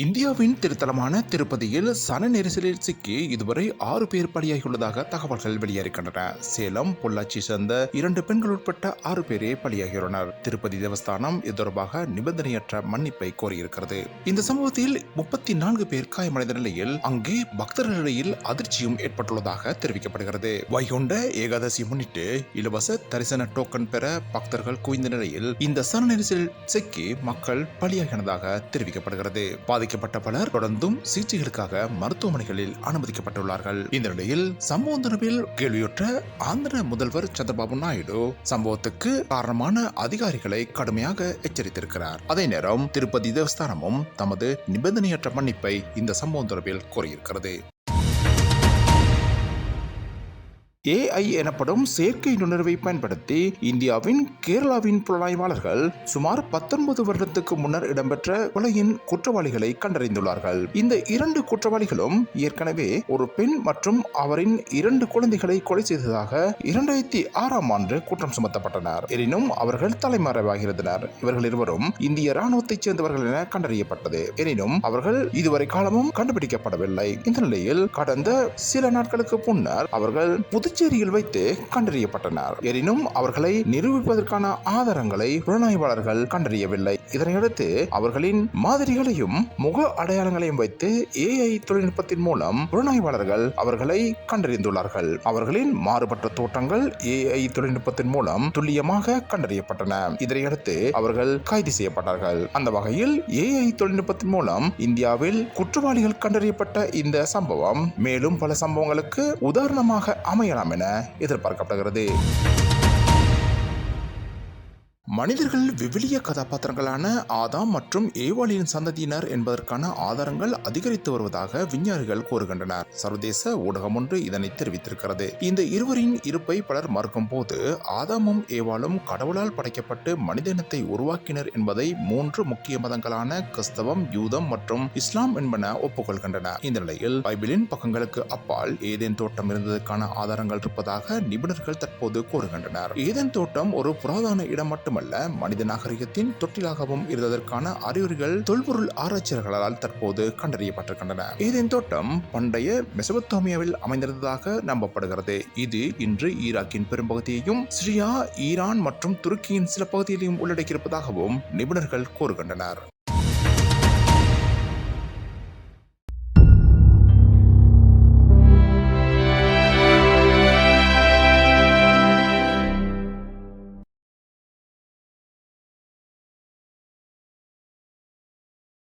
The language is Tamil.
இந்தியாவின் திருத்தலமான திருப்பதியில் சன நெரிசலில் சிக்கி இதுவரை ஆறு பேர் பலியாகியுள்ளதாக தகவல்கள் வெளியாகின்றன சேலம் பொள்ளாச்சி சேர்ந்த இரண்டு பெண்கள் உட்பட்ட ஆறு பேரே பலியாகியுள்ளனர். திருப்பதி தேவஸ்தானம் இது தொடர்பாக நிபந்தனையற்ற மன்னிப்பை கோரியிருக்கிறது. இந்த சம்பவத்தில் முப்பத்தி நான்கு பேர் காயமடைந்த நிலையில் அங்கே பக்தர்களிடையில் அதிர்ச்சியும் ஏற்பட்டுள்ளதாக தெரிவிக்கப்படுகிறது. வைகுண்ட ஏகாதசி முன்னிட்டு இலவச தரிசன டோக்கன் பெற பக்தர்கள் குவிந்த நிலையில் இந்த சன நெரிசலில் சிக்கி மக்கள் பலியாகினதாக தெரிவிக்கப்படுகிறது. பாதிக்கப்பட்ட பலர் தொடர்ந்தும் சிகிச்சைகளுக்காக மருத்துவமனைகளில் அனுமதிக்கப்பட்டுள்ளார்கள். இந்த நிலையில் சம்பவம் தொடர்பில் கேள்வியுற்ற ஆந்திர முதல்வர் சந்திரபாபு நாயுடு சம்பவத்துக்கு காரணமான அதிகாரிகளை கடுமையாக எச்சரித்திருக்கிறார். அதே நேரம் திருப்பதி தேவஸ்தானமும் தமது நிபந்தனையற்ற மன்னிப்பை இந்த சம்பவம் தொடர்பில் கோரியிருக்கிறது. ஏஐ எனப்படும் செயற்கை நுண்ணறிவை பயன்படுத்தி இந்தியாவின் கேரளாவின் புலனாய்வாளர்கள் சுமார் பத்தொன்பது வருடத்துக்கு முன்னர் இடம்பெற்ற கொலையின் குற்றவாளிகளை கண்டறிந்துள்ளார்கள். இந்த இரண்டு குற்றவாளிகளும் ஏற்கனவே ஒரு பெண் மற்றும் அவரின் இரண்டு குழந்தைகளை கொலை செய்ததாக இரண்டாயிரத்தி ஆறாம் ஆண்டு குற்றம் சுமத்தப்பட்டனர். எனினும் அவர்கள் தலைமறைவாகியிருந்தனர். இவர்கள் இருவரும் இந்திய ராணுவத்தைச் சேர்ந்தவர்கள் என கண்டறியப்பட்டது. எனினும் அவர்கள் இதுவரை காலமும் கண்டுபிடிக்கப்படவில்லை. இந்த நிலையில் கடந்த சில நாட்களுக்கு முன்னர் அவர்கள் கச்சேரியில் வைத்து கண்டறியப்பட்டனர். எனினும் அவர்களை நிரூபிப்பதற்கான ஆதாரங்களை புலனாய்வாளர்கள் கண்டறியவில்லை. இதனையடுத்து அவர்களின் மாதிரிகளையும் முக அடையாளங்களையும் வைத்து ஏஐ தொழில்நுட்பத்தின் மூலம் புலனாய்வாளர்கள் அவர்களை கண்டறிந்துள்ளார்கள். அவர்களின் மாறுபட்ட தோற்றங்கள் ஏஐ தொழில்நுட்பத்தின் மூலம் துல்லியமாக கண்டறியப்பட்டன. இதனையடுத்து அவர்கள் கைது செய்யப்பட்டார்கள். அந்த வகையில் ஏஐ தொழில்நுட்பத்தின் மூலம் இந்தியாவில் குற்றவாளிகள் கண்டறியப்பட்ட இந்த சம்பவம் மேலும் பல சம்பவங்களுக்கு உதாரணமாக அமையலாம் என எதிர்பார்க்கப்படுகிறது. மனிதர்கள் விவிலிய கதாபாத்திரங்களான ஆதாம் மற்றும் ஏவாளியின் சந்ததியினர் என்பதற்கான ஆதாரங்கள் அதிகரித்து வருவதாக விஞ்ஞானிகள் கூறுகின்றனர். சர்வதேச ஊடகம் ஒன்று இதனை தெரிவித்திருக்கிறது. இந்த இருவரின் இருப்பை பலர் மறுக்கும் போது ஆதாமும் ஏவாளும் கடவுளால் படைக்கப்பட்டு மனித இனத்தை உருவாக்கினர் என்பதை மூன்று முக்கிய மதங்களான கிறிஸ்தவம் யூதம் மற்றும் இஸ்லாம் என்பன ஒப்புக்கொள்கின்றன. இந்த நிலையில் பைபிளின் பக்கங்களுக்கு அப்பால் ஏதேன் தோட்டம் இருந்ததற்கான ஆதாரங்கள் இருப்பதாக நிபுணர்கள் தற்போது கூறுகின்றனர். ஏதேன் தோட்டம் ஒரு புராதன இடம் மட்டும் மட்டுமல்ல மனித நாகரிகத்தின் தொட்டிலாகவும் இருந்ததற்கான அறிகுறிகள் தொல்பொருள் ஆராய்ச்சியாளர்களால் தற்போது கண்டறியப்பட்டிருக்கின்றன. இதன் தோட்டம் பண்டைய மெசபத்தோமியாவில் அமைந்திருந்ததாக நம்பப்படுகிறது. இது இன்று ஈராக்கின் பெரும்பகுதியையும் சிரியா ஈரான் மற்றும் துருக்கியின் சில பகுதிகளையும் உள்ளடக்கியிருப்பதாகவும் நிபுணர்கள் கூறுகின்றனர்.